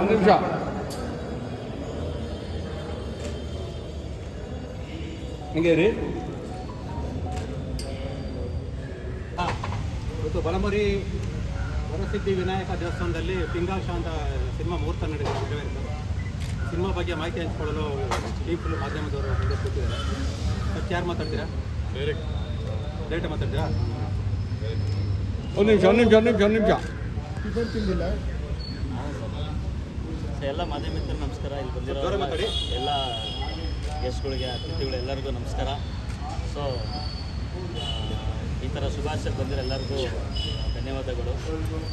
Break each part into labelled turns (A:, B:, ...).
A: ಒಂದು ನಿಮಿಷ. ಹಂಗೆ ರೀ
B: ಇವತ್ತು ಬಲಮುರಿ ವರಸಿದ್ಧಿ ವಿನಾಯಕ ದೇವಸ್ಥಾನದಲ್ಲಿ ಪಿಂಗಾಕ್ಷ ಅಂತ ಸಿನಿಮಾ ಮುಹೂರ್ತ ನಡೆದಿದೆ ನೆರವೇರಿತು. ಸಿನಿಮಾ ಬಗ್ಗೆ ಮಾಹಿತಿ ಹಂಚಿಕೊಳ್ಳಲು ಟೀಮ್ ಫುಲ್ ಮಾಧ್ಯಮದವರು ಮುಂದೆ ಕೂತಿದ್ದಾರೆ. ಮತ್ತೆ ಯಾರು ಮಾತಾಡ್ತೀರಾ?
C: ಡೈರೆಕ್ಟ್.
B: ಡೈರೆಕ್ಟ್ ಮಾತಾಡ್ತೀರಾ?
A: ಒಂದು ನಿಮಿಷ ಒಂದು ನಿಮಿಷ ಒಂದು ನಿಮಿಷ ಒಂದು ನಿಮಿಷ.
D: ಸೊ ಎಲ್ಲ ಮಾಧ್ಯಮ ಮಿತ್ರರು ನಮಸ್ಕಾರ. ಇಲ್ಲಿ ಬಂದಿರೋ. ಎಲ್ಲ ಗೆಸ್ಟ್ಗಳಿಗೆ ಅತಿಥಿಗಳು ಎಲ್ಲರಿಗೂ ನಮಸ್ಕಾರ. ಸೊ ಈ ಥರ ಶುಭಾಶಯ ಬಂದಿರೋ ಎಲ್ಲರಿಗೂ ಧನ್ಯವಾದಗಳು.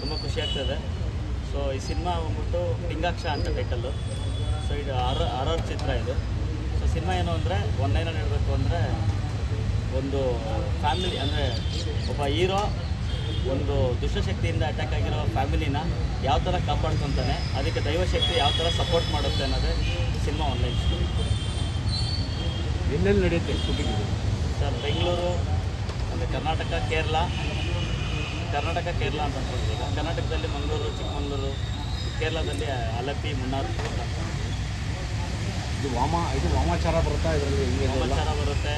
D: ತುಂಬ ಖುಷಿ ಆಗ್ತದೆ ಸೊ ಈ ಸಿನಿಮಾ ಬಂದ್ಬಿಟ್ಟು ಪಿಂಗಾಕ್ಷ ಅಂತ ಟೈಟಲ್ಲು ಸೊ ಇದು ಆರ್ ಆರ್ ಚಿತ್ರ ಇದು. ಸೊ ಸಿನಿಮಾ ಏನು ಅಂದರೆ ಒಂದೈನಲ್ಲಿ ಹೇಳಬೇಕು ಅಂದರೆ ಒಂದು ಫ್ಯಾಮಿಲಿ ಅಂದರೆ ಒಬ್ಬ ಹೀರೋ ಒಂದು ದುಷ್ಟಶಕ್ತಿಯಿಂದ ಅಟ್ಯಾಕ್ ಆಗಿರೋ ಫ್ಯಾಮಿಲಿನ ಯಾವ ಥರ ಕಾಪಾಡ್ಕೊತಾನೆ ಅದಕ್ಕೆ ದೈವಶಕ್ತಿ ಯಾವ ಥರ ಸಪೋರ್ಟ್ ಮಾಡುತ್ತೆ ಅನ್ನೋದೇ ಸಿನಿಮಾ ಆನ್ಲೈನ್
A: ಎಲ್ಲೆಲ್ಲಿ ನಡೆಯುತ್ತೆ ಶೂಟಿಂಗ್
D: ಸರ್ ಬೆಂಗಳೂರು ಅಂದರೆ ಕರ್ನಾಟಕ ಕೇರಳ. ಕರ್ನಾಟಕ ಕೇರಳ ಅಂತ ಅನ್ಕೊಂಡಿದ್ದೀವಿ ಕರ್ನಾಟಕದಲ್ಲಿ ಮಂಗಳೂರು ಚಿಕ್ಕಮಂಗ್ಳೂರು ಕೇರಳದಲ್ಲಿ ಅಲಪಿ ಮುನ್ನಾರು
A: ಇದು ವಾಮ ಇದು ವಾಮಾಚಾರ ಬರುತ್ತಾ ಇದರಲ್ಲಿ
D: ವಾಮಾಚಾರ ಬರುತ್ತೆ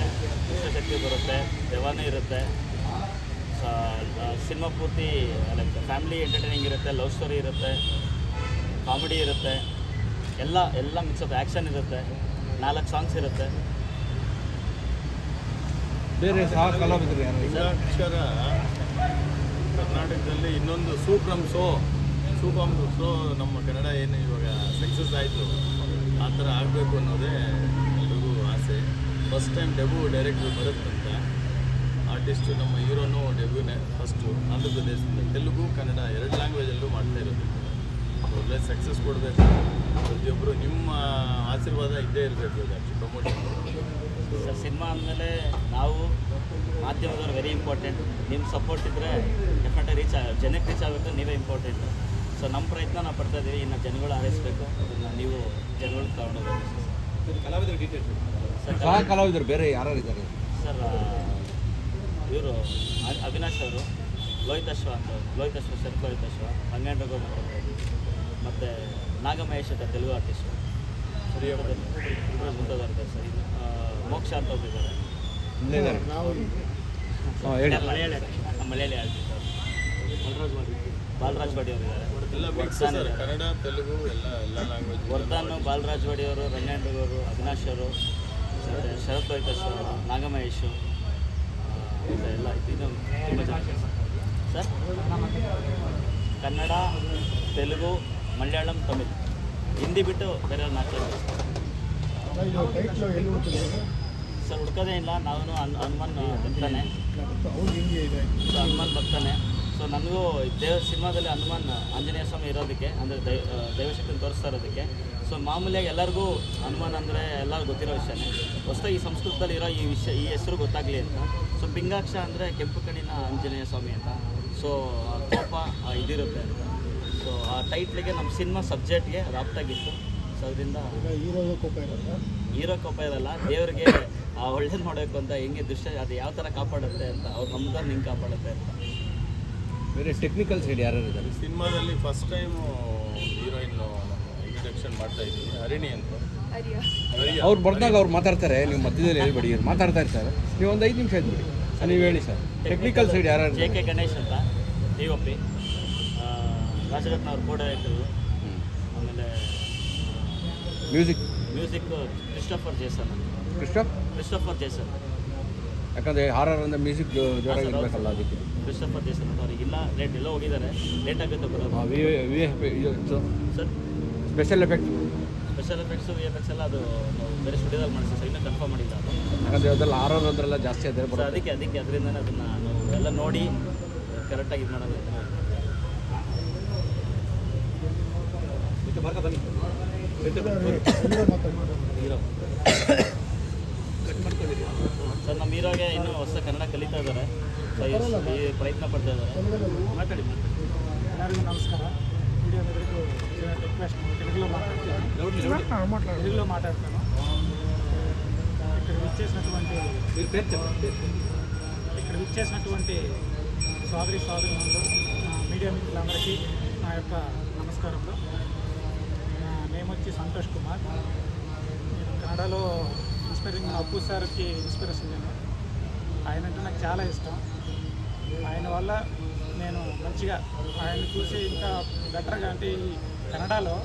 D: ದುಷ್ಟಶಕ್ತಿ ಬರುತ್ತೆ ದೇವಾನೂ ಇರುತ್ತೆ. ಸಿನಿಮಾ ಪೂರ್ತಿ ಲೈಕ್ ಫ್ಯಾಮಿಲಿ ಎಂಟರ್ಟೈನಿಂಗ್ ಇರುತ್ತೆ ಲವ್ ಸ್ಟೋರಿ ಇರುತ್ತೆ ಕಾಮಿಡಿ ಇರುತ್ತೆ ಎಲ್ಲ ಎಲ್ಲ ಮಿಕ್ಸ್ ಅಪ್ ಆ್ಯಕ್ಷನ್ ಇರುತ್ತೆ ನಾಲ್ಕು ಸಾಂಗ್ಸ್ ಇರುತ್ತೆ.
A: ಬೇರೆ ಸಹ ಕಲಾವಿದರು ಯಾರು
C: ಪಿಂಗಾಕ್ಷರ ಕರ್ನಾಟಕದಲ್ಲಿ ಇನ್ನೊಂದು ಸೂಪ್ರಮ್ ಸೋ ಸೂಪಮ್ ಶೋ ನಮ್ಮ ಕನ್ನಡ ಏನು ಇವಾಗ ಸಕ್ಸಸ್ ಆಯಿತು ಆ ಥರ ಆಗಬೇಕು ಅನ್ನೋದೇ ಎಲ್ರಿಗೂ ಆಸೆ. ಫಸ್ಟ್ ಟೈಮ್ ಡೆಬ್ಯೂ ಡೈರೆಕ್ಟ್ರು ಬರುತ್ತಂತ ಆರ್ಟಿಸ್ಟು ನಮ್ಮ ಹೀರೋನು ಡೆಬ್ಯೂನೇ ಫಸ್ಟು ಆಂಧ್ರ ಪ್ರದೇಶದಿಂದ ತೆಲುಗು ಕನ್ನಡ ಎರಡು ಲ್ಯಾಂಗ್ವೇಜಲ್ಲೂ ಮಾಡ್ತಾ ಇರೋದು. ಒಳ್ಳೆ ಸಕ್ಸಸ್ ಕೊಡಬೇಕು. ಪ್ರತಿಯೊಬ್ಬರು ನಿಮ್ಮ ಆಶೀರ್ವಾದ ಇದ್ದೇ ಇರಬೇಕು ಇದು ಪ್ರಮೋಷನ್
D: ಸರ್ ಸಿನಿಮಾ ಅಂದಮೇಲೆ ನಾವು ಮಾಧ್ಯಮದವ್ರು ವೆರಿ ಇಂಪಾರ್ಟೆಂಟ್ ನಿಮ್ಮ ಸಪೋರ್ಟ್ ಇದ್ದರೆ ಡೆಫಿನೆಟ್ ರೀಚ್ ಆಗ ಜನಕ್ಕೆ ರೀಚ್ ಆಗಬೇಕು ನೀವೇ ಇಂಪಾರ್ಟೆಂಟ್ ಸೊ ನಮ್ಮ ಪ್ರಯತ್ನ ನಾವು ಪಡ್ತಾ ಇದ್ದೀವಿ ಇನ್ನು ಜನಗಳು ಆರೈಸಬೇಕು ಅದನ್ನು ನೀವು ಜನಗಳು ತಗೊಂಡೋಗ್ಬೇಕು
B: ಸರ್ ಕಲಾವಿದರು ಡೀಟೇಲ್ಸ್
D: ಸರ್
A: ಕಲಾವಿದರು ಬೇರೆ ಯಾರು ಇದ್ದಾರೆ
D: ಸರ್ ಇವರು ಅವಿನಾಶ್ ಅವರು ಲೋಹಿತಾಶ್ವ ಅಂತ ಲೋಹಿತಾಶ್ವ ಲೋಹಿತಶ್ವ ಲೋಹಿತಾಶ್ವ ರಂಗಾಯಣ ಮತ್ತು ನಾಗಮಹೇಶ್ ಅಂತ ತೆಲುಗು ಆರ್ಟಿಸ್ಟು ಮುಂದೋದಾರ ಸರ್ ಮೋಕ್ಷ ಅಂತ
A: ಹೇಳಿ.
D: ಮಲಯಾಳಿ ಮಲಯಾಳಿ ಆರ್ಟಿಸ್ಟ್ ಬಾಲರಾಜ್ ಬಾಡಿ ಅವರು ಇದ್ದಾರೆ.
C: ಎಲ್ಲ ಸರ್ ಕನ್ನಡ ತೆಲುಗು ಎಲ್ಲ ಎಲ್ಲ ಲ್ಯಾಂಗ್ವೇಜ್
D: ವರ್ಧನ್ ಬಾಲರಾಜ್ ವಾಡಿ ಅವರು ಅವಿನಾಶ್ ಅವರು ಮತ್ತು ಶರತ್ ಲೋಹಿತಾಶ್ ಅವರು ನಾಗಮಹೇಶು. ಸರ್ ಕನ್ನಡ ತೆಲುಗು ಮಲಯಾಳಂ ತಮಿಳ್ ಹಿಂದಿ ಬಿಟ್ಟು ಬೇರೆ ನಾಲ್ಕು ಸರ್ ಹುಡ್ಕೋದೇ ಇಲ್ಲ, ನಾನು ಹನುಮಾನ್ ಬರ್ತಾನೆ ಹನುಮಾನ್ ಬರ್ತಾನೆ ಸೊ ನನಗೂ ದೇವ ಸಿನಿಮಾದಲ್ಲಿ ಹನುಮಾನ್ ಆಂಜನೇಯ ಸ್ವಾಮಿ ಇರೋದಕ್ಕೆ ಅಂದರೆ ದೈ ದೈವಶಕ್ತಿ ತೋರಿಸ್ತಾ ಇರೋದಕ್ಕೆ ಸೊ ಮಾಮೂಲಿಯಾಗಿ ಎಲ್ಲರಿಗೂ ಹನುಮಾನ್ ಅಂದರೆ, ಎಲ್ಲರಿಗೂ ಗೊತ್ತಿರೋ ವಿಷಯನೇ ಹೊಸದಾಗಿ ಈ ಸಂಸ್ಕೃತದಲ್ಲಿ ಇರೋ ಈ ವಿಷಯ ಈ ಹೆಸರು ಗೊತ್ತಾಗಲಿ ಅಂತ. ಸೊ ಪಿಂಗಾಕ್ಷ ಅಂದರೆ ಕೆಂಪು ಕಣ್ಣಿನ ಆಂಜನೇಯ ಸ್ವಾಮಿ ಅಂತ. ಸೊ ಆ ಕೋಪ ಇದಿರುತ್ತೆ ಅಂತ. ಸೊ ಆ ಟೈಟ್ಲಿಗೆ ನಮ್ಮ ಸಿನಿಮಾ ಸಬ್ಜೆಕ್ಟ್ಗೆ ಅದು ಆಪ್ಟಾಗಿತ್ತು ಸೊ ಅದರಿಂದ ಹೀರೋ ಕೋಪ ಇರಲ್ಲ. ದೇವರಿಗೆ ಒಳ್ಳೇದು ಮಾಡಬೇಕು ಅಂತ ಹೆಂಗೆ ದೃಶ್ಯ ಅದು ಯಾವ ಥರ ಕಾಪಾಡುತ್ತೆ ಅಂತ ಅವ್ರು ನಮ್ಗೆ ಹಿಂಗೆ ಕಾಪಾಡುತ್ತೆ ಅಂತ.
A: ಬೇರೆ ಟೆಕ್ನಿಕಲ್ ಸೈಡ್ ಯಾರು ಇದ್ದಾರೆ?
C: ಸಿನಿಮಾದಲ್ಲಿ ಫಸ್ಟ್ ಟೈಮು ಹೀರೋಯಿನ್ ಇಂಟ್ರಡಕ್ಷನ್ ಮಾಡ್ತಾ ಇದ್ದೀವಿ ಹರಿಣಿ ಅಂತ.
A: ಅವ್ರು ಬರ್ದಾಗ ಅವ್ರು ಮಾತಾಡ್ತಾರೆ ನೀವು ಮಧ್ಯದಲ್ಲಿ ಹೇಳ್ಬೇಡಿ ಇವ್ರು ಮಾತಾಡ್ತಾ ಇರ್ತಾರೆ. ನೀವು ಒಂದು ಐದು ನಿಮಿಷ ಇದ್ಬಿಡಿ. ನೀವು ಹೇಳಿ ಸರ್. ಟೆಕ್ನಿಕಲ್ ಸೈಡ್ ಯಾರು
D: ಜೆ ಕೆ ಗಣೇಶ್ ಅಂತ ಡಿ ಒ ಪಿ ರಾಜರತ್ನ ಅವ್ರ ಕೂಡ ಇದ್ದರು. ಆಮೇಲೆ music music Christopher Jason
A: Christoph
D: Christopher Jason
A: ಯಾಕಂದರೆ ಹಾರರ್ ಅಂದ್ರೆ ಮ್ಯೂಸಿಕ್ ಜೋರಾಗಿ ಇರಬೇಕಲ್ಲ ಅದಕ್ಕೆ.
D: ಕ್ರಿಸ್ಟೋಫರ್ ಜೇಸನ್ ಅಂತ ಅವ್ರಿಗೆ. ಇಲ್ಲ ಲೇಟ್ ಎಲ್ಲ ಹೋಗಿದ್ದಾರೆ. ಲೇಟ್ ಆಗುತ್ತೆ ಬರೋದು.
A: ವಿ ವಿ ಎಫ್ ಇದು sir special
D: effect special effects V effects ಎಲ್ಲ ಅದು ನಾವು ಬೇರೆ ಸ್ಟುಡಿಯೋದಲ್ಲಿ ಮಾಡಿಸಿ ಸರ್ ಇನ್ನೂ ಕನ್ಫರ್ಮ್ ಮಾಡಿಲ್ಲ ಅದು.
A: ಯಾಕಂದರೆ ಅದೆಲ್ಲ ಹಾರರ್ ಅದರೆಲ್ಲ ಜಾಸ್ತಿ ಅದೇ
D: ಸೊ
A: ಬರುತ್ತೆ.
D: ಅದಕ್ಕೆ ಅದಕ್ಕೆ ಅದರಿಂದನೇ ಅದನ್ನು ನಾವು ಎಲ್ಲ ನೋಡಿ ಕರೆಕ್ಟಾಗಿ ಇದು ಮಾಡೋದು ಹೀರೋ. ಸರ್ ನಮ್ಮ ಹೀರೋಗೆ ಇನ್ನೂ ಹೊಸ ಕನ್ನಡ ಕಲಿತಾ ಇದ್ದಾರೆ. ಸೊ ಈ- ಪ್ರಯತ್ನ ಪಡ್ತಾ ಇದ್ದಾರೆ. ಮಾತಾಡಿ ಮಾತಾಡಿ.
E: ಎಲ್ಲರಿಗೂ ನಮಸ್ಕಾರ. మీడియా దగ్గరకు రిక్వెస్ట్ తెలుగులో మాట్లాడుతున్నాను తెలుగులో మాట్లాడుతాను. ఇక్కడ విచ్చేసినటువంటి ఇక్కడ విచ్చేసినటువంటి సోదరి సోదరులు మీడియా మిత్రులందరికీ నా యొక్క నమస్కారములు. నేమ్ వచ్చి సంతోష్ కుమార్. నేను కన్నడలో ఇన్స్పైరింగ్ అప్పు సార్కి ఇన్స్పిరేషన్ నేను ఆయన అంటే నాకు చాలా ఇష్టం. ఆయన వల్ల నేను మంచిగా ఆయన చూసి ఇంకా బెటర్గా అంటే ఈ కెనడాలో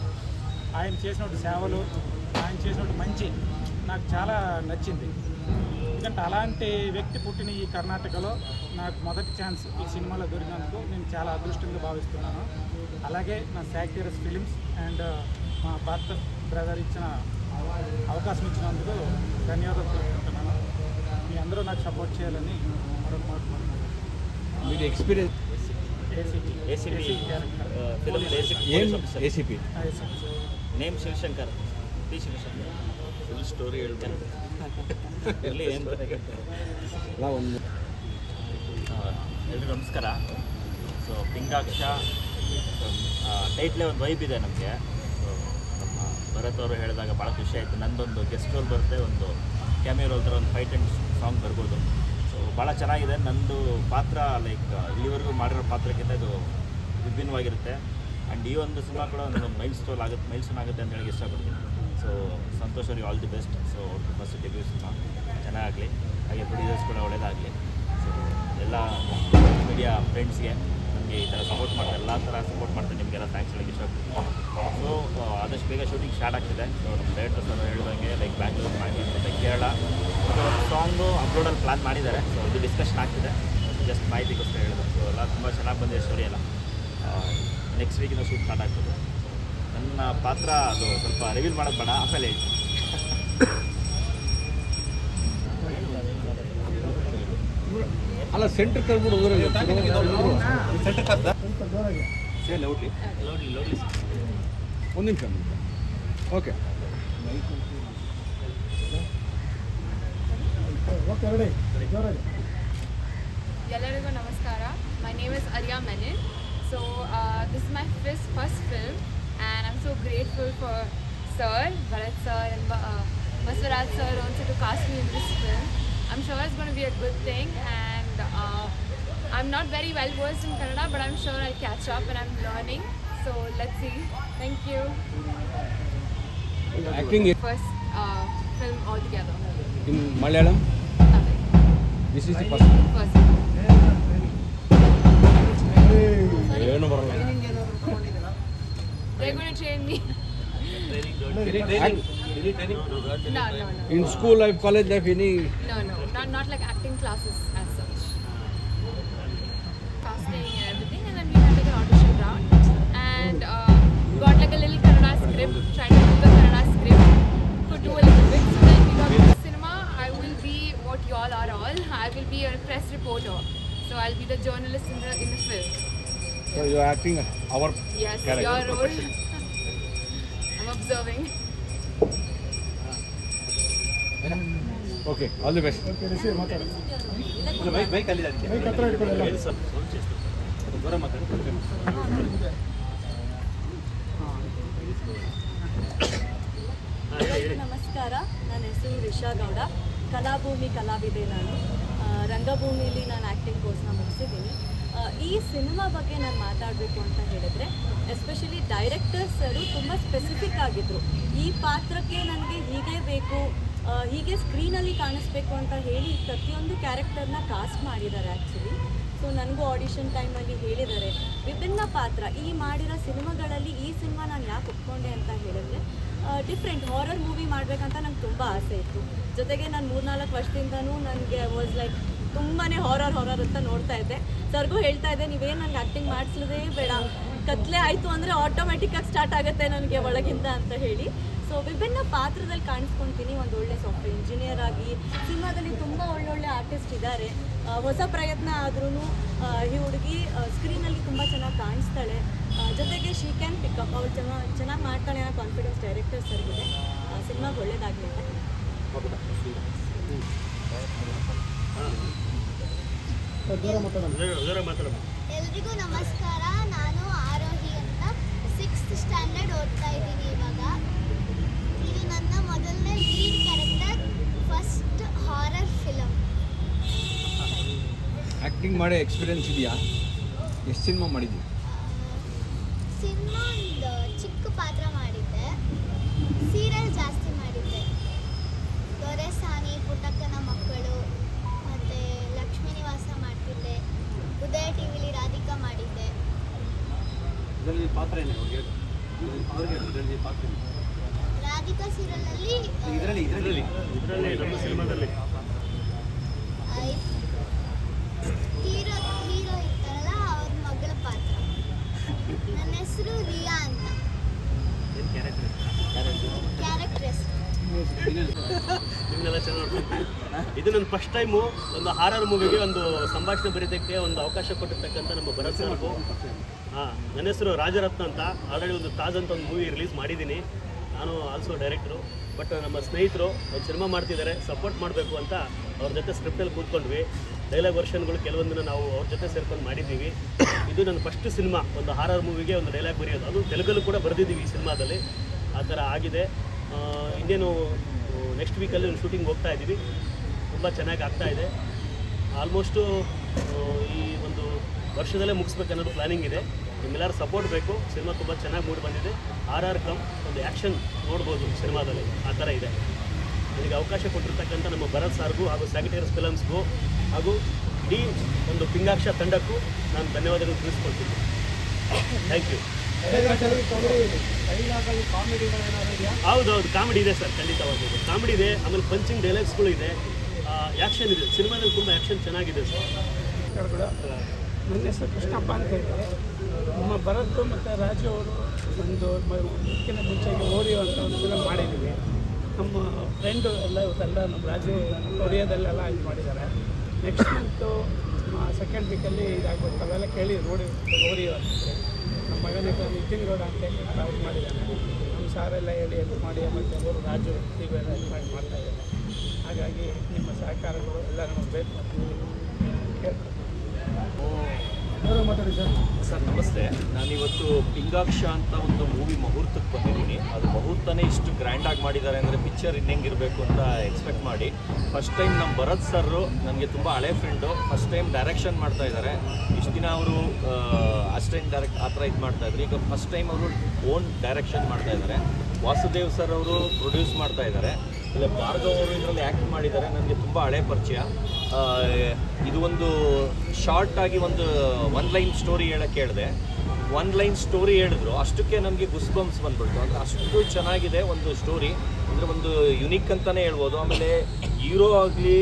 E: ఆయన చేసినట్టు సేవలు ఆయన చేసినట్టు మంచి నాకు చాలా నచ్చింది. ఎందుకంటే అలాంటి వ్యక్తి పుట్టిన ఈ కర్ణాటకలో నాకు మొదటి ఛాన్స్ ఈ సినిమాలో దొరికినందుకు నేను చాలా అదృష్టంగా భావిస్తున్నాను. అలాగే నా శాక్టీరస్ ఫిలిమ్స్ అండ్ మా భర్త బ్రదర్ ఇచ్చిన అవకాశం ఇచ్చినందుకు ధన్యవాదాలు తెలుపుకుంటున్నాను. మీ అందరూ నాకు సపోర్ట్ చేయాలని మరొక మాట
A: మీకు experience ACP
D: name Shivashankar P Shivashankar
C: full story ಹೇಳ್ತೇನೆ
D: ಇರಲಿ ಏನು
A: ಒಂದು
D: ಎಲ್ರಿಗೂ ನಮಸ್ಕಾರ. ಸೊ ಪಿಂಗಾಕ್ಷ ಟೈಟ್ಲೇ ಒಂದು ವೈಬ್ ಇದೆ ನಮಗೆ. ನಮ್ಮ ಭರತ್ ಅವರು ಹೇಳಿದಾಗ ಭಾಳ ಖುಷಿ ಆಯಿತು. ನಂದೊಂದು ಗೆಸ್ಟ್ ರೋಲ್ ಬರುತ್ತೆ ಒಂದು ಕ್ಯಾಮಿಯೋ ರೋಲ್ ಒಂದು ಫೈಟ್ ಅಂಡ್ ಸಾಂಗ್ ಬರ್ಬೋದು. ಭಾಳ ಚೆನ್ನಾಗಿದೆ. ನಂದು ಪಾತ್ರ ಲೈಕ್ ಇಲ್ಲಿವರೆಗೂ ಮಾಡಿರೋ ಪಾತ್ರಕ್ಕಿಂತ ಇದು ವಿಭಿನ್ನವಾಗಿರುತ್ತೆ. ಆ್ಯಂಡ್ ಈ ಒಂದು ಸಿನಿಮಾ ಕೂಡ ಒಂದು ಮೈಲ್ ಸ್ಟೋಲ್ ಆಗುತ್ತೆ, ಮೈಲ್ ಆಗುತ್ತೆ ಅಂತ ಹೇಳಿ ಇಷ್ಟಪಡ್ತೀನಿ. ಸೊ ಸಂತೋಷ್ ಅವ್ರಿಗೆ ಆಲ್ ದಿ ಬೆಸ್ಟ್ ಸೊ ಅವ್ರದ್ದು ಫಸ್ಟ್ ಡೆಬ್ಯೂ ಸಿನಿಮಾ. ಚೆನ್ನಾಗಲಿ ಹಾಗೆ ಪ್ರೊಡ್ಯೂಸರ್ಸ್ ಕೂಡ ಒಳ್ಳೇದಾಗಲಿ. ಸೊ ಎಲ್ಲ ಮೀಡಿಯಾ ಫ್ರೆಂಡ್ಸ್ಗೆ ನಮಗೆ ಈ ಥರ ಸಪೋರ್ಟ್ ಮಾಡ್ತಾರೆ. ಎಲ್ಲ ಥರ ಸಪೋರ್ಟ್ ಮಾಡ್ತಾರೆ. ನಿಮಗೆಲ್ಲ ಥ್ಯಾಂಕ್ಸ್ ಹೇಳಿ ಇಷ್ಟಪಡ್ತೀನಿ. ಆದಷ್ಟು ಬೇಗ ಶೂಟಿಂಗ್ ಸ್ಟಾರ್ಟ್ ಆಗ್ತಿದೆ. ಸೊ ನಮ್ಮ ಡೈರೆಕ್ಟರ್ ಸರ್ ಹೇಳಿದಂಗೆ ಲೈಕ್ ಬ್ಯಾಂಗ್ಳೂರು ಮಾಡಿ ಮತ್ತು ಕೇರಳ. ಮತ್ತು ಒಂದು ಸಾಂಗು ಅಪ್ಲೋಡಲ್ಲಿ ಪ್ಲ್ಯಾನ್ ಮಾಡಿದ್ದಾರೆ. ಸೊ ಇದು ಡಿಸ್ಕಷನ್ ಆಗ್ತಿದೆ. ಜಸ್ಟ್ ಮಾಹಿತಿಗೋಸ್ಕರ ಹೇಳಿದೆ. ಸೊ ಎಲ್ಲ ತುಂಬ ಚೆನ್ನಾಗಿ ಬಂದಿದೆ ಸ್ಟೋರಿ ಎಲ್ಲ. ನೆಕ್ಸ್ಟ್ ವೀಕಿಂದ ಶೂಟ್ ಸ್ಟಾರ್ಟ್ ಆಗ್ತದೆ. ನನ್ನ ಪಾತ್ರ ಅದು ಸ್ವಲ್ಪ ರಿವೀಲ್ ಮಾಡೋದು ಬೇಡ ಆಮೇಲೆ ಹೇಳಿ
A: ಅಲ್ಲ ಸೆಂಟ್ರ್ ಕರ್ಬಿಡು ಸೆಂಟ್ರ್ ಕರ್ದ ಸೇ
D: ಲೌಡ್ಲಿ ಲೌಡ್ಲಿ
A: ನಿಮಿಷ ಒಂದು ನಿಮಿಷ ಓಕೆ
F: ಎಲ್ಲರಿಗೂ ನಮಸ್ಕಾರ my name is area ಮೆನಿನ್ so this my fees first film and I am so grateful for sir Bharat sir and uh, Basavaraj sir also to cast me in this film. I'm sure it's going to be a good thing and uh, I'm not very well versed in Kannada but I'm sure I'll catch up and I'm learning. So let's see. Thank you.
A: acting
F: First uh, film altogether.
A: in Malayalam.
F: Nothing.
A: This is the
F: First.
A: ಏನು ಬರಲ್ಲ
F: They're going to train me. no, no, no.
A: In school life, college life, any
F: No, no, not, not like acting classes got like a little Kannada script, tried to do the Kannada script, could do a little bit. So then we got to the cinema. I will be what y'all are all. I will be a press reporter. So I'll be the journalist in the in the film.
A: So you acting hour
F: Yes,
A: Correct.
F: your role. I'm observing.
A: Okay all the best
G: ಎಲ್ಲರಿಗೂ ನಮಸ್ಕಾರ. ನನ್ನ ಹೆಸರು ರಿಷಾ ಗೌಡ. ಕಲಾಭೂಮಿ ಕಲಾವಿದೆ ನಾನು. ರಂಗಭೂಮಿಯಲ್ಲಿ ನಾನು acting ಕೋರ್ಸ್ನ ಮುಗಿಸಿದ್ದೀನಿ. ಈ cinema ಬಗ್ಗೆ ನಾನು ಮಾತಾಡಬೇಕು ಅಂತ ಹೇಳಿದ್ರೆ ಎಸ್ಪೆಷಲಿ ಡೈರೆಕ್ಟರ್ಸ್ ಅವರು ತುಂಬ ಸ್ಪೆಸಿಫಿಕ್ ಆಗಿದ್ದರು ಈ ಪಾತ್ರಕ್ಕೆ ನನಗೆ ಹೀಗೆ ಬೇಕು ಹೀಗೆ ಸ್ಕ್ರೀನಲ್ಲಿ ಕಾಣಿಸ್ಬೇಕು ಅಂತ ಹೇಳಿ ಪ್ರತಿಯೊಂದು ಕ್ಯಾರೆಕ್ಟರ್ನ ಕಾಸ್ಟ್ ಮಾಡಿದ್ದಾರೆ ಆ್ಯಕ್ಚುಲಿ ಸೊ ನನಗೂ ಆಡಿಷನ್ ಟೈಮಲ್ಲಿ ಹೇಳಿದ್ದಾರೆ. ವಿಭಿನ್ನ ಪಾತ್ರ, ಈ ಮಾಡಿರೋ ಸಿನಿಮಾಗಳಲ್ಲಿ ನಾನು ಅಂತ ಹೇಳಿದ್ರೆ ಡಿಫ್ರೆಂಟ್ ಹಾರರ್ ಮೂವಿ ಮಾಡಬೇಕಂತ ನಂಗೆ ತುಂಬ ಆಸೆ ಇತ್ತು. ಜೊತೆಗೆ ನಾನು ಮೂರ್ನಾಲ್ಕು ವರ್ಷದಿಂದನೂ ನನಗೆ ವಾಸ್ ಲೈಕ್ ತುಂಬಾ ಹಾರರ್ ಹಾರರ್ ಅಂತ ನೋಡ್ತಾ ಇದ್ದೆ. ಸರ್ಗೂ ಹೇಳ್ತಾ ಇದ್ದೆ, ನೀವೇನು ನನಗೆ ಆ್ಯಕ್ಟಿಂಗ್ ಮಾಡಿಸ್ಲದೇ ಬೇಡ. ಕತ್ಲೆ ಆಯಿತು ಅಂದರೆ ಆಟೋಮೆಟಿಕ್ಕಾಗಿ ಸ್ಟಾರ್ಟ್ ಆಗುತ್ತೆ ನನಗೆ ಒಳಗಿಂದ ಅಂತ ಹೇಳಿ. ಸೊ ವಿಭಿನ್ನ ಪಾತ್ರದಲ್ಲಿ ಕಾಣಿಸ್ಕೊಂತೀನಿ ಒಂದು ಒಳ್ಳೆ ಸಾಫ್ಟ್ವೇರ್ ಇಂಜಿನಿಯರ್ ಆಗಿ. ಸಿನಿಮಾದಲ್ಲಿ ತುಂಬ ಒಳ್ಳೊಳ್ಳೆ ಆರ್ಟಿಸ್ಟ್ ಇದ್ದಾರೆ ಹೊಸ ಪ್ರಯತ್ನ ಆದ್ರೂ ಈ ಹುಡುಗಿ ಸ್ಕ್ರೀನಲ್ಲಿ ತುಂಬ ಚೆನ್ನಾಗಿ ಕಾಣಿಸ್ತಾಳೆ. ಜೊತೆಗೆ ಶಿ ಕ್ಯಾನ್ ಪಿಕಪ್ ಅವ್ರು ಚೆನ್ನಾಗಿ ಚೆನ್ನಾಗಿ ಮಾಡ್ತಾಳೆ ಅನ್ನೋ ಕಾನ್ಫಿಡೆನ್ಸ್ ಡೈರೆಕ್ಟರ್ ಸರ್ಗಿದೆ ಸಿನಿಮಾಗೆ ಒಳ್ಳೇದಾಗಲಿ ಅಂತ.
H: ಎಲ್ರಿಗೂ ನಮಸ್ಕಾರ. ನಾನು ಆರೋಹಿ ಅಂತ ಸಿಕ್ಸ್ತ್ ಸ್ಟ್ಯಾಂಡರ್ಡ್ ಓದ್ತಾ ಇದ್ದೀನಿ ಇವಾಗ. ಇದು ನನ್ನ ಮೊದಲನೇ lead character first horror film
A: acting ಮಾಡೋ ಎಕ್ಸ್ಪೀರಿಯನ್ಸ್ ಇದೆಯಾ? ಎಷ್ಟು ಸಿನಿಮಾ ಮಾಡಿದ್ವಿ
B: ಇದರಲ್ಲಿ ಪಾತ್ರ ಏನು ಅವ್ರಿಗೆ ಹೇಳಿ. ಅವ್ರಿಗೆ ಹೇಳಿ, ಇದರಲ್ಲಿ ಪಾತ್ರ ಏನು?
H: ರಾಧಿಕಾ ಸೀರಿಯಲಲ್ಲಿ
B: ಇದರಲ್ಲಿ ಇದರಲ್ಲಿ
H: ಹೀರೋ ಹೀರೋ ಇರ್ತಾರಲ್ಲ ಅವ್ರ ಮಗಳ ಪಾತ್ರ. ನನ್ನ ಹೆಸರು ರಿಯಾ ಅಂತ. ಕ್ಯಾರೆಕ್ಟರ್ ಹೆಸರು.
I: ನಿಮ್ಮನ್ನೆಲ್ಲ ಚೆನ್ನಾಗಿ ನೋಡ್ಕೊಂತೀನಿ ಇದು ನನ್ನ ಫಸ್ಟ್ ಟೈಮು ಒಂದು ಹಾರರ್ ಮೂವಿಗೆ ಒಂದು ಸಂಭಾಷಣೆ ಬರೀತಕ್ಕೆ ಒಂದು ಅವಕಾಶ ಕೊಟ್ಟಿರ್ತಕ್ಕಂಥ ನಮ್ಮ ಭರತ್ ಸರ್ಗೂ ಹಾಂ ನನ್ನ ಹೆಸರು ರಾಜರತ್ನ ಅಂತ. ಆಲ್ರೆಡಿ ಒಂದು ತಾಜ್ ಅಂತ ಒಂದು ಮೂವಿ ರಿಲೀಸ್ ಮಾಡಿದ್ದೀನಿ. ನಾನು ಆಲ್ಸೋ ಡೈರೆಕ್ಟ್ರು ಬಟ್ ನಮ್ಮ ಸ್ನೇಹಿತರು ಒಂದು ಸಿನಿಮಾ ಮಾಡ್ತಿದ್ದಾರೆ ಸಪೋರ್ಟ್ ಮಾಡಬೇಕು ಅಂತ ಅವ್ರ ಜೊತೆ ಸ್ಕ್ರಿಪ್ಟಲ್ಲಿ ಕೂತ್ಕೊಂಡ್ವಿ. ಡೈಲಾಗ್ ವರ್ಷನ್ಗಳು ಕೆಲವೊಂದನ್ನು ನಾವು ಅವ್ರ ಜೊತೆ ಸೇರ್ಕೊಂಡು ಮಾಡಿದ್ದೀವಿ. ಇದು ನನ್ನ ಫಸ್ಟ್ ಸಿನಿಮಾ ಒಂದು ಹಾರರ್ ಮೂವಿಗೆ ಒಂದು ಡೈಲಾಗ್ ಬರೆಯೋದು. ಅದು ತೆಲುಗಲ್ಲೂ ಕೂಡ ಬರೆದಿದ್ದೀವಿ ಈ ಸಿನಿಮಾದಲ್ಲಿ ಆ ಥರ ಆಗಿದೆ. ಇನ್ನೇನು ನೆಕ್ಸ್ಟ್ ವೀಕಲ್ಲಿ ಒಂದು ಶೂಟಿಂಗ್ ಹೋಗ್ತಾ ಇದ್ದೀವಿ. ತುಂಬ ಚೆನ್ನಾಗಿ ಆಗ್ತಾ ಇದೆ. ಆಲ್ಮೋಸ್ಟು ಈ ಒಂದು ವರ್ಷದಲ್ಲೇ ಮುಗಿಸ್ಬೇಕು ಅನ್ನೋದು ಪ್ಲಾನಿಂಗ್ ಇದೆ. ನಿಮ್ಮೆಲ್ಲರೂ ಸಪೋರ್ಟ್ ಬೇಕು. ಸಿನಿಮಾ ತುಂಬ ಚೆನ್ನಾಗಿ ಮೂಡಿ ಬಂದಿದೆ. ಆರ್ ಆರ್ ಕಮ್ ಒಂದು ಆ್ಯಕ್ಷನ್ ನೋಡ್ಬೋದು ಸಿನಿಮಾದಲ್ಲಿ. ಆ ಥರ ಇದೆ. ನನಗೆ ಅವಕಾಶ ಕೊಟ್ಟಿರ್ತಕ್ಕಂಥ ನಮ್ಮ ಭರತ್ ಸಾರ್ಗೂ ಹಾಗೂ ಸ್ಯಾಗಿಟೇರಿಯಸ್ ಫಿಲಮ್ಸ್ಗೂ ಹಾಗೂ ಇಡೀ ಒಂದು ಪಿಂಗಾಕ್ಷ ತಂಡಕ್ಕೂ ನಾನು ಧನ್ಯವಾದಗಳು ತಿಳಿಸ್ಕೊಳ್ತೀನಿ. ಥ್ಯಾಂಕ್ ಯು ಹೌದೌದು ಕಾಮಿಡಿ ಇದೆ ಸರ್ ಖಂಡಿತವಾಗಿ ಕಾಮಿಡಿ ಇದೆ, ಆಮೇಲೆ ಪಂಚಿಂಗ್ ಡೈಲಾಗ್ಸ್ಗಳು ಇದೆ. ಆ್ಯಕ್ಷನ್ ಇದೆ. ಸಿನಿಮಾದಲ್ಲಿ ತುಂಬ ಆ್ಯಕ್ಷನ್ ಚೆನ್ನಾಗಿದೆ ಸರ್.
J: ಕೂಡ ನನ್ನ ಹೆಸರು ಕೃಷ್ಣಪ್ಪ ಅಂತ ಹೇಳಿ ನಮ್ಮ ಭರತ್ ಮತ್ತು ರಾಜು ಅವರು ಒಂದು ಇದಕ್ಕಿಂತ ಮುಂಚೆಗೆ ಓರಿಯೋ ಅಂತ ಒಂದು ಫಿಲಮ್ ಮಾಡಿದ್ದೀವಿ ನಮ್ಮ ಫ್ರೆಂಡು ಎಲ್ಲ ಇವತ್ತೆಲ್ಲ ನಮ್ಮ ರಾಜು ಒರಿಯೋದಲ್ಲೆಲ್ಲ ಇದು ಮಾಡಿದ್ದಾರೆ. ನೆಕ್ಸ್ಟ್ ಮಂತು ಸೆಕೆಂಡ್ ವೀಕಲ್ಲಿ ಇದಾಗಬೇಕು. ಅವೆಲ್ಲ ಕೇಳಿ ನೋಡಿ, ಓರಿಯೋ ಅಂತ ನಮ್ಮ ಮಗನಿಗೆ ನಿತಿನ್ ಗೌಡ ಅಂತ ಹೇಳಿ ಮಾಡಿದ್ದಾನೆ ನಮ್ಮ ಸಾರೆಲ್ಲ ಹೇಳಿ ಎಲ್ಲಿ ಮಾಡಿ, ಮತ್ತು ಅವರು ರಾಜು ಇವೆಲ್ಲ ಇದು ಮಾಡಿ, ಮಾಡ್ತಾ ಇದ್ದಾರೆ. ಹಾಗಾಗಿ ನಿಮ್ಮ ಸಹಕಾರಗಳು ಎಲ್ಲ ನಮಗೆ ಬೇಕು ಕೇಳ್ಕೊಳ್ತೀನಿ.
K: ಸರ್? ನಮಸ್ತೆ. ನಾನಿವತ್ತು ಪಿಂಗಾಕ್ಷ ಅಂತ ಒಂದು ಮೂವಿ ಮುಹೂರ್ತಕ್ಕೆ ಬಂದಿದ್ದೀನಿ. ಅದು ಮುಹೂರ್ತನೇ ಇಷ್ಟು ಗ್ರ್ಯಾಂಡಾಗಿ ಮಾಡಿದ್ದಾರೆ ಅಂದರೆ ಪಿಕ್ಚರ್ ಇನ್ನೆಂಗಿರಬೇಕು ಅಂತ ಎಕ್ಸ್ಪೆಕ್ಟ್ ಮಾಡಿ. ಫಸ್ಟ್ ಟೈಮ್ ನಮ್ಮ ಭರತ್ ಸರ್ರು ನನಗೆ ತುಂಬ ಹಳೆ ಫ್ರೆಂಡು ಫಸ್ಟ್ ಟೈಮ್ ಡೈರೆಕ್ಷನ್ ಮಾಡ್ತಾ ಇದ್ದಾರೆ. ಇಷ್ಟು ದಿನ ಅವರು ಅಸಿಸ್ಟೆಂಟ್ ಡೈರೆಕ್ಟ್ ಆ ಥರ ಇದು ಮಾಡ್ತಾ ಇದ್ರು. ಈಗ ಫಸ್ಟ್ ಟೈಮ್ ಅವರು ಓನ್ ಡೈರೆಕ್ಷನ್ ಮಾಡ್ತಾ ಇದ್ದಾರೆ. ವಾಸುದೇವ್ ಸರ್ ಅವರು ಪ್ರೊಡ್ಯೂಸ್ ಮಾಡ್ತಾ ಇದ್ದಾರೆ. ಇಲ್ಲ ಭಾರ್ಗವರು ಇದರಲ್ಲಿ ಆ್ಯಕ್ಟ್ ಮಾಡಿದ್ದಾರೆ ನನಗೆ ತುಂಬ ಹಳೆ ಪರಿಚಯ. ಇದು ಒಂದು ಶಾರ್ಟ್ ಆಗಿ ಒಂದು ಒನ್ ಲೈನ್ ಸ್ಟೋರಿ ಹೇಳಕ್ಕೆ ಹೇಳಿದೆ. ಒನ್ ಲೈನ್ ಸ್ಟೋರಿ ಹೇಳಿದ್ರು. ಅಷ್ಟಕ್ಕೆ ನನಗೆ ಗುಸ್ಬಂಪ್ಸ್ ಬಂದ್ಬಿಡ್ತು. ಅಂದರೆ ಅಷ್ಟು ಚೆನ್ನಾಗಿದೆ ಒಂದು ಸ್ಟೋರಿ ಅಂದರೆ ಒಂದು ಯುನಿಕ್ ಅಂತಲೇ ಹೇಳ್ಬೋದು. ಆಮೇಲೆ ಹೀರೋ ಆಗಲಿ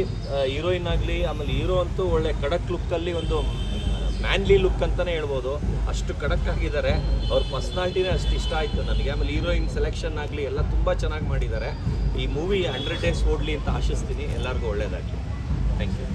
K: ಹೀರೋಯಿನ್ ಆಗಲಿ, ಆಮೇಲೆ ಹೀರೋ ಅಂತೂ ಒಳ್ಳೆ ಕಡಕ್ ಲುಕ್ಕಲ್ಲಿ ಒಂದು ಮ್ಯಾನ್ಲಿ ಲುಕ್ ಅಂತಲೇ ಹೇಳ್ಬೋದು. ಅಷ್ಟು ಕಡಕ್ ಆಗಿದ್ದಾರೆ. ಅವ್ರ ಪರ್ಸ್ನಾಲ್ಟಿನೇ ಅಷ್ಟು ಇಷ್ಟ ಆಯಿತು ನನಗೆ. ಆಮೇಲೆ ಹೀರೋಯಿನ್ ಸೆಲೆಕ್ಷನ್ ಆಗಲಿ ಎಲ್ಲ ತುಂಬ ಚೆನ್ನಾಗಿ ಮಾಡಿದ್ದಾರೆ. ಈ ಮೂವಿ ಹಂಡ್ರೆಡ್ ಡೇಸ್ ಓಡಲಿ ಅಂತ ಆಶಿಸ್ತೀನಿ. ಎಲ್ಲರಿಗೂ ಒಳ್ಳೆಯದಾಗಲಿ ಥ್ಯಾಂಕ್ ಯು